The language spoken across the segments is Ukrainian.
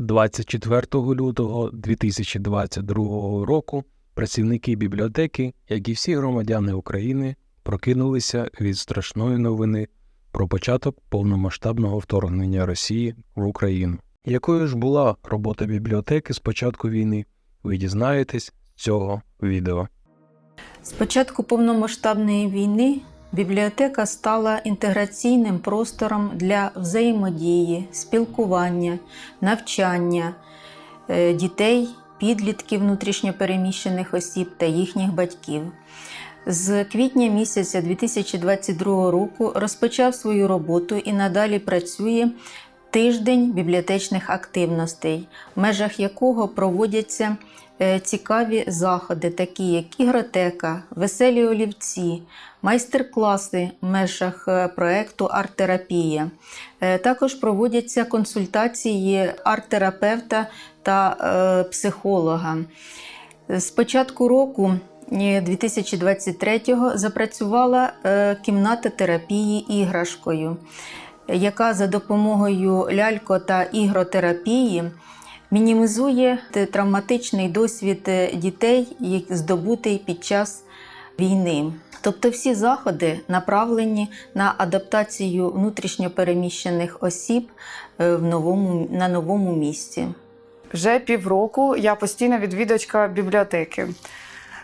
24 лютого 2022 року працівники бібліотеки, як і всі громадяни України, прокинулися від страшної новини про початок повномасштабного вторгнення Росії в Україну. Якою ж була робота бібліотеки з початку війни, ви дізнаєтесь з цього відео. З початку повномасштабної війни бібліотека стала інтеграційним простором для взаємодії, спілкування, навчання е, дітей, підлітків внутрішньопереміщених осіб та їхніх батьків. З квітня місяця 2022 року розпочав свою роботу і надалі працює тиждень бібліотечних активностей, в межах якого проводяться цікаві заходи, такі як ігротека, веселі олівці, майстер-класи в межах е, проекту Арт-терапія. Е, Також проводяться консультації арт-терапевта та е, психолога. З початку року е, 2023-го запрацювала е, кімната терапії іграшкою, яка за допомогою лялько та ігротерапії мінімізує травматичний досвід е, дітей, здобутий під час війни. Тобто всі заходи направлені на адаптацію внутрішньопереміщених осіб е, в новому, на новому місці. Вже півроку я постійна відвідувачка бібліотеки.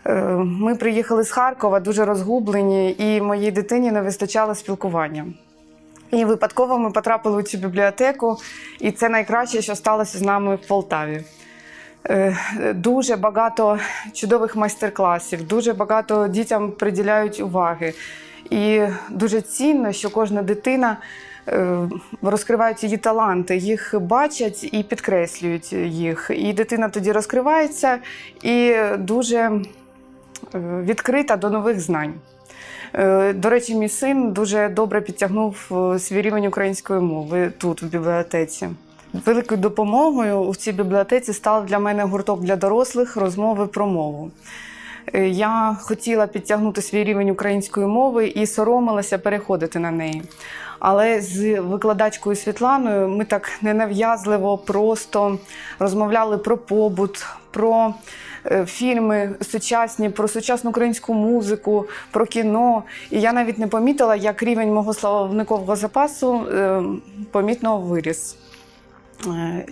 Е, Ми приїхали з Харкова дуже розгублені, і моїй дитині не вистачало спілкування. І випадково ми потрапили у цю бібліотеку, і це найкраще, що сталося з нами в Полтаві. Е, Дуже багато чудових майстер-класів, дуже багато дітям приділяють уваги. І дуже цінно, що кожна дитина е, розкривають її таланти, їх бачать і підкреслюють їх. І дитина тоді розкривається і дуже е, відкрита до нових знань. Е, До речі, мій син дуже добре підтягнув е, свій рівень української мови тут, в бібліотеці. Великою допомогою у цій бібліотеці став для мене гурток для дорослих розмови про мову. Е, Я хотіла підтягнути свій рівень української мови і соромилася переходити на неї. Але з викладачкою Світланою ми так ненав'язливо просто розмовляли про побут, про е, фільми сучасні, про сучасну українську музику, про кіно. І я навіть не помітила, як рівень мого словникового запасу е, помітно виріс.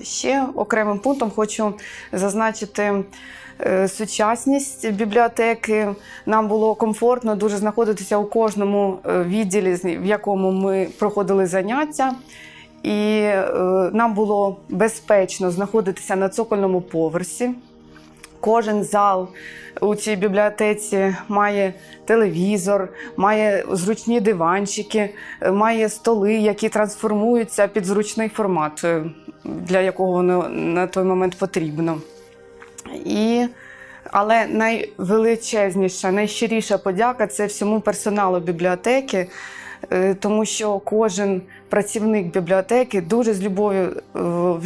Ще окремим пунктом хочу зазначити сучасність бібліотеки. Нам було комфортно дуже знаходитися у кожному е, відділі, в якому ми проходили заняття. І е, нам було безпечно знаходитися на цокольному поверсі. Кожен зал у цій бібліотеці має телевізор, має зручні диванчики, е, має столи, які трансформуються під зручний формат, е, для якого воно на той момент потрібно. І, але найвеличезніша, найщиріша подяка це всьому персоналу бібліотеки, е, тому що кожен працівник бібліотеки дуже з любов'ю е,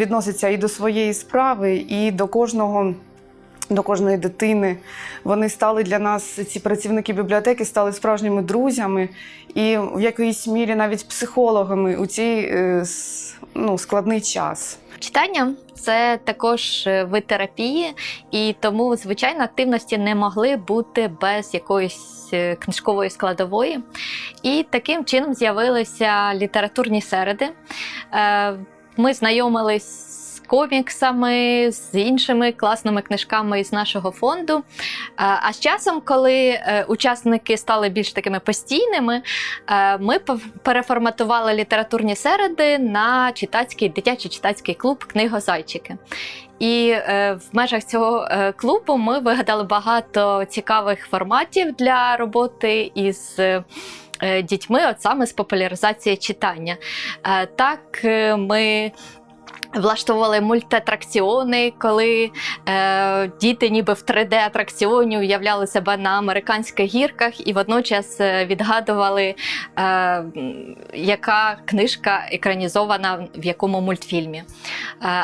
відноситься і до своєї справи, і до кожного. До кожної дитини вони стали для нас, ці працівники бібліотеки, стали справжніми друзями і в якоїсь мірі навіть психологами у цей е, ну, складний час. Читання це також е, вид терапії, і тому, звичайно, активності не могли бути без якоїсь е, книжкової складової. І таким чином з'явилися літературні середи. Е, Ми знайомились коміксами, з іншими класними книжками із нашого фонду. А з часом, коли е, учасники стали більш такими постійними, е, ми переформатували літературні середи на читацький дитячий читацький клуб Книгозайчики. І е, в межах цього клубу ми вигадали багато цікавих форматів для роботи із. Дітьми, от саме з популяризації читання. Так, ми влаштовували мультиатракціони, коли е, діти ніби в 3D-атракціоні уявляли себе на американських гірках і водночас е, відгадували, е, яка книжка екранізована в якому мультфільмі. Е,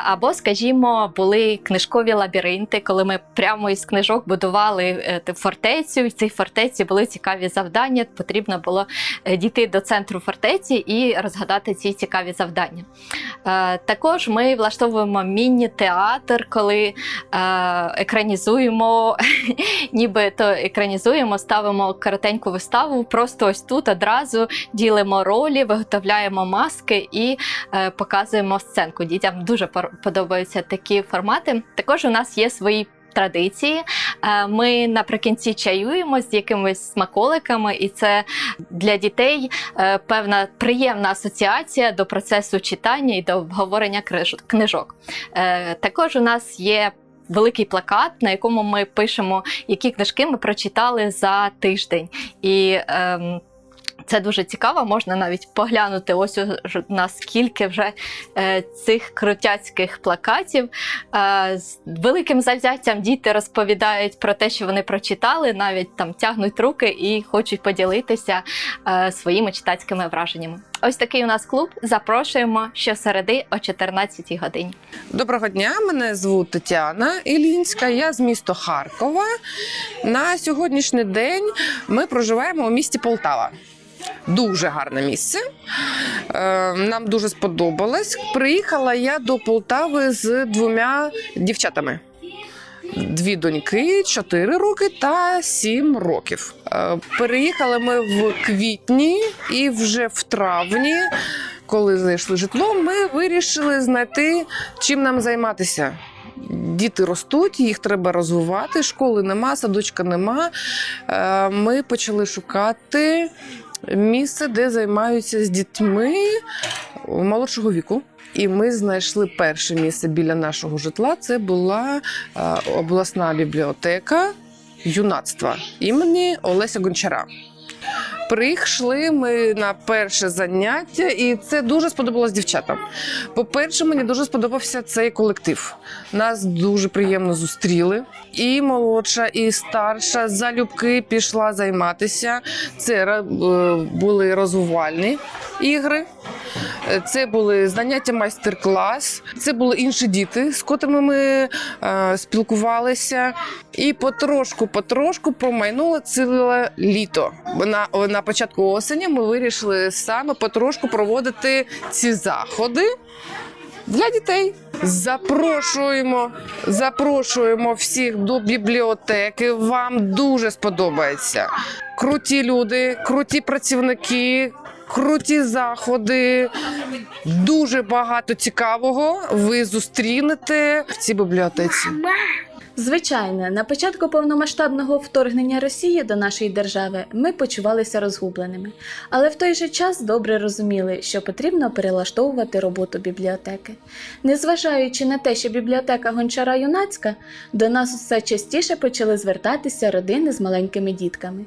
або, скажімо, були книжкові лабіринти, коли ми прямо із книжок будували е, фортецю. і В цій фортеці були цікаві завдання. Потрібно було е, дійти до центру фортеці і розгадати ці цікаві завдання. Е, Також ми влаштовуємо міні-театр, коли е, екранізуємо, нібито екранізуємо, ставимо коротеньку виставу. Просто ось тут одразу ділимо ролі, виготовляємо маски і е, показуємо сценку. Дітям дуже подобаються такі формати. Також у нас є свої. Традиції Е, ми наприкінці чаюємо з якимись смаколиками, і це для дітей е, певна приємна асоціація до процесу читання і до обговорення книжок. Е, Також у нас є. Великий плакат, на якому ми пишемо, які книжки ми прочитали за тиждень. І ем, це дуже цікаво, можна навіть поглянути. Ось у нас скільки вже е, цих крутяцьких плакатів. Е, з великим завзяттям діти розповідають про те, що вони прочитали, навіть там тягнуть руки і хочуть поділитися е, своїми читацькими враженнями. Ось такий у нас клуб. Запрошуємо щосереди о 14 годині. Доброго дня, мене звуть Тетяна Ілінська. Я з міста Харкова. На сьогоднішній день ми проживаємо у місті Полтава. Дуже гарне місце. Е, Нам дуже сподобалось. Приїхала я до Полтави з двома дівчатами. Дві доньки, 4 роки та 7 років. Е, Переїхали ми в квітні і вже в травні, коли знайшли житло, ми вирішили знайти, чим нам займатися. Діти ростуть, їх треба розвивати. Школи нема, садочка нема. Е, Ми почали шукати місце, де займаються з дітьми молодшого віку. І ми знайшли перше місце біля нашого житла. Це була е, обласна бібліотека юнацтва імені Олеся Гончара. Прийшли ми на перше заняття, і це дуже сподобалось дівчатам. По-перше, мені дуже сподобався цей колектив. Нас дуже приємно зустріли. І молодша, і старша залюбки пішла займатися. Це е, були розвивальні ігри. Це були заняття майстер-клас. Це були інші діти, з котрими ми е, спілкувалися. І потрошку, потрошку промайнуло ціле літо. На, на початку осені ми вирішили саме потрошку проводити ці заходи для дітей. Запрошуємо, запрошуємо всіх до бібліотеки. Вам дуже сподобається. Круті люди, круті працівники, круті заходи. Дуже багато цікавого ви зустрінете в цій бібліотеці. Звичайно, на початку повномасштабного вторгнення Росії до нашої держави ми почувалися розгубленими, але в той же час добре розуміли, що потрібно перелаштовувати роботу бібліотеки. Незважаючи на те, що бібліотека Гончара Юнацька, до нас все частіше почали звертатися родини з маленькими дітками.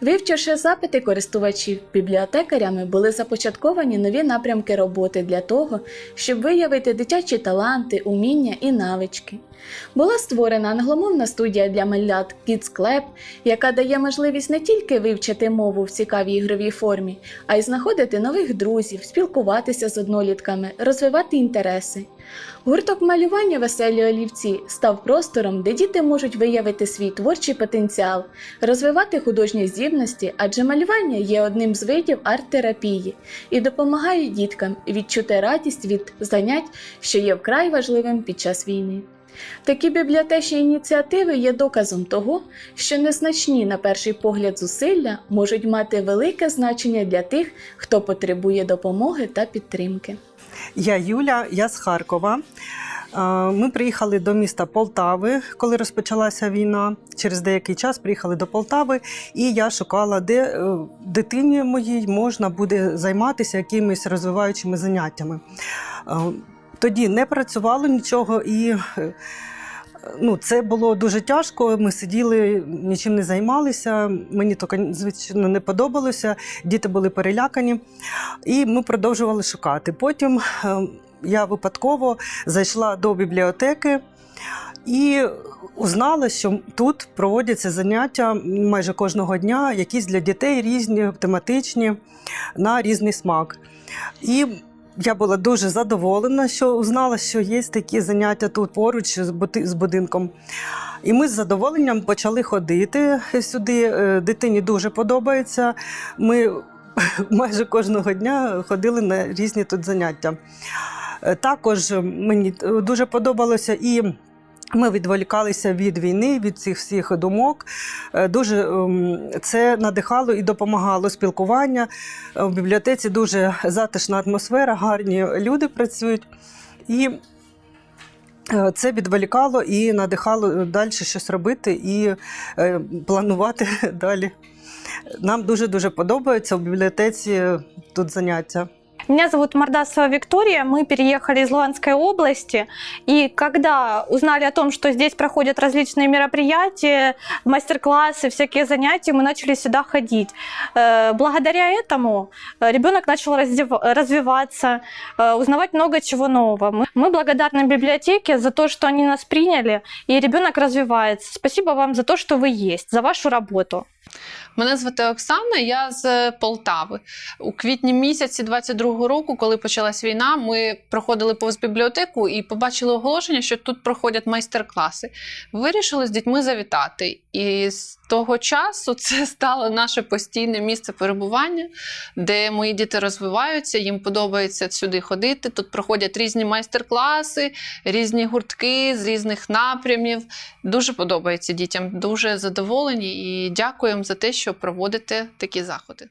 Вивчивши запити користувачів бібліотекарями, були започатковані нові напрямки роботи для того, щоб виявити дитячі таланти, уміння і навички. Була створена англомовна студія для малят Kids Club, яка дає можливість не тільки вивчити мову в цікавій ігровій формі, а й знаходити нових друзів, спілкуватися з однолітками, розвивати інтереси. Гурток малювання Веселі олівці став простором, де діти можуть виявити свій творчий потенціал, розвивати художні здібності, адже малювання є одним з видів арт-терапії і допомагає діткам відчути радість від занять, що є вкрай важливим під час війни. Такі бібліотечні ініціативи є доказом того, що незначні на перший погляд зусилля можуть мати велике значення для тих, хто потребує допомоги та підтримки. Я Юля, я з Харкова. Е, Ми приїхали до міста Полтави, коли розпочалася війна. Через деякий час приїхали до Полтави, і я шукала, де е, дитині моїй можна буде займатися якимись розвиваючими заняттями. Тоді не працювало нічого і. е, Ну, це було дуже тяжко. Ми сиділи, нічим не займалися. Мені то, звичайно, не подобалося. Діти були перелякані. І ми продовжували шукати. Потім е, я випадково зайшла до бібліотеки і узнала, що тут проводяться заняття майже кожного дня, якісь для дітей різні, тематичні, на різний смак. І я була дуже задоволена, що узнала, що є такі заняття тут поруч з будинком. І ми з задоволенням почали ходити сюди. Е, Дитині дуже подобається. Ми майже кожного дня ходили на різні тут заняття. Е, Також мені е, дуже подобалося і. Ми відволікалися від війни, від цих всіх думок. Е, Дуже ем, це надихало і допомагало спілкування. Е, В бібліотеці дуже затишна атмосфера, гарні люди працюють. І е, це відволікало і надихало далі щось робити і планувати далі. Нам дуже-дуже подобається в бібліотеці тут заняття. Меня зовут Мордасова Виктория, мы переехали из Луганской области, и когда узнали о том, что здесь проходят различные мероприятия, мастер-классы, всякие занятия, мы начали сюда ходить. Э, Благодаря этому э, ребенок начал развиваться, э, узнавать много чего нового. Мы благодарны библиотеке за то, что они нас приняли, и ребенок развивается. Спасибо вам за то, что вы есть, за вашу работу. Мене звати Оксана, я з Полтави. У квітні місяці 22-го року, коли почалась війна, ми проходили повз бібліотеку і побачили оголошення, що тут проходять майстер-класи. Вирішили з дітьми завітати. І з того часу це стало наше постійне місце перебування, де мої діти розвиваються, їм подобається сюди ходити. Тут проходять різні майстер-класи, різні гуртки з різних напрямів. Дуже подобається дітям, дуже задоволені і дякуємо за те, що проводите такі заходи.